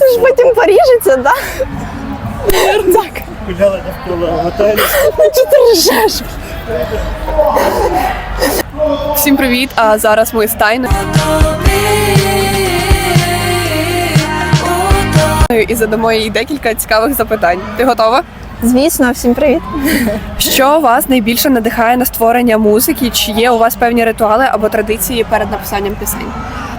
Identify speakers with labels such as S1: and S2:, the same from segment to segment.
S1: Це ж потім поріжеться, да? Так.
S2: Гуляли навколо готелю.
S1: Чи ти ржеш?
S3: Всім привіт! А зараз ми з Тайною. І задамо їй декілька цікавих запитань. Ти готова?
S1: Звісно, всім привіт.
S3: Що вас найбільше надихає на створення музики? Чи є у вас певні ритуали або традиції перед написанням пісень?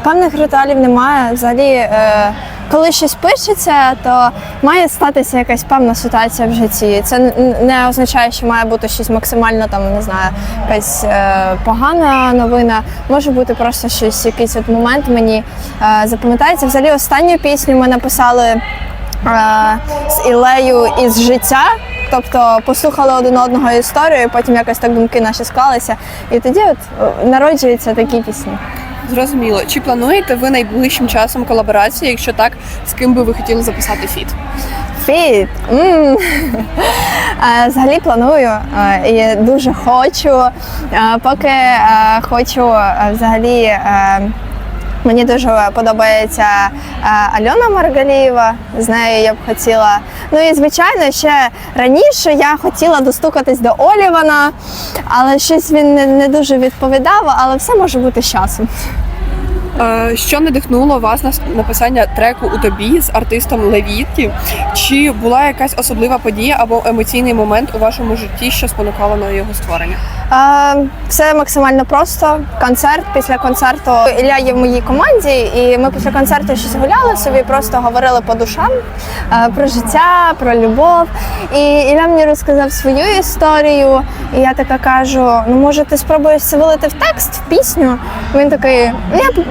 S1: Певних ритуалів немає. Взагалі, е, коли щось пишеться, то має статися якась певна ситуація в житті. Це не означає, що має бути щось максимально там, не знаю, якась е, погана новина. Може бути просто щось, якийсь от момент мені е, запам'ятається. Взагалі, останню пісню ми написали з Ілею із життя. Тобто послухали один одного історію, потім якось так думки наші склалися. І тоді от народжуються такі пісні.
S3: Зрозуміло. Чи плануєте ви найближчим часом колаборацію? Якщо так, з ким би ви хотіли записати фіт?
S1: Фіт. Е, Взагалі планую і дуже хочу. Поки хочу взагалі. Мені дуже подобається е, Альона Маргалієва. З нею я б хотіла. Ну і звичайно, ще раніше я хотіла достукатись до Олівана, але щось він не дуже відповідав, але все може бути з часом.
S3: Е, Що надихнуло вас на написання треку у тобі з артистом Левітті? Чи була якась особлива подія або емоційний момент у вашому житті, що спонукало на його створення?
S1: Все максимально просто. Концерт після концерту Ілля є в моїй команді, і ми після концерту щось гуляли собі, просто говорили по душам е, про життя, про любов. І Ілля мені розказав свою історію. І я така кажу: ну може, ти спробуєш це вилити в текст, в пісню? Він такий,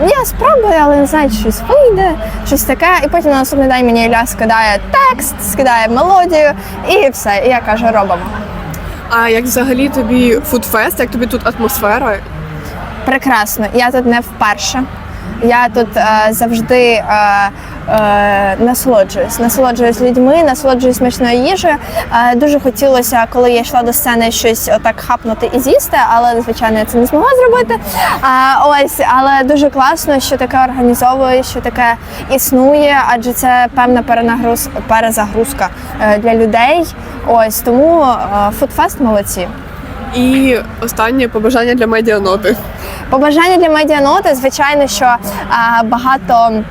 S1: я, я спробую, але не знаю, чи щось вийде, щось таке. І потім на наступний день мені Ілля скидає текст, скидає мелодію, і все. І я кажу, робимо.
S3: А як взагалі тобі фудфест, як тобі тут атмосфера?
S1: Прекрасно. Я тут не вперше. Я тут е, завжди е, е, насолоджуюсь. Насолоджуюсь людьми, насолоджуюсь смачною їжею. Е, дуже хотілося, коли я йшла до сцени, щось отак хапнути і з'їсти, але звичайно я це не змогла зробити. А, ось, але дуже класно, що таке організовує, що таке існує, адже це певна перенагруз, перезагрузка е, для людей. Ось тому е, фудфест молодці.
S3: І останнє побажання для медіаноти.
S1: Побажання для медіаноти, звичайно, що а, багато.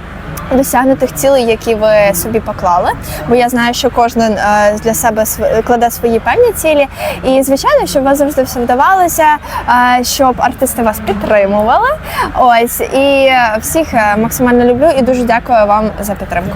S1: Досягнутих цілей, які ви собі поклали, бо я знаю, що кожен е, для себе кладе свої певні цілі. І звичайно, щоб вас завжди все вдавалося, е, щоб артисти вас підтримували. Ось і е, всіх максимально люблю і дуже дякую вам за підтримку.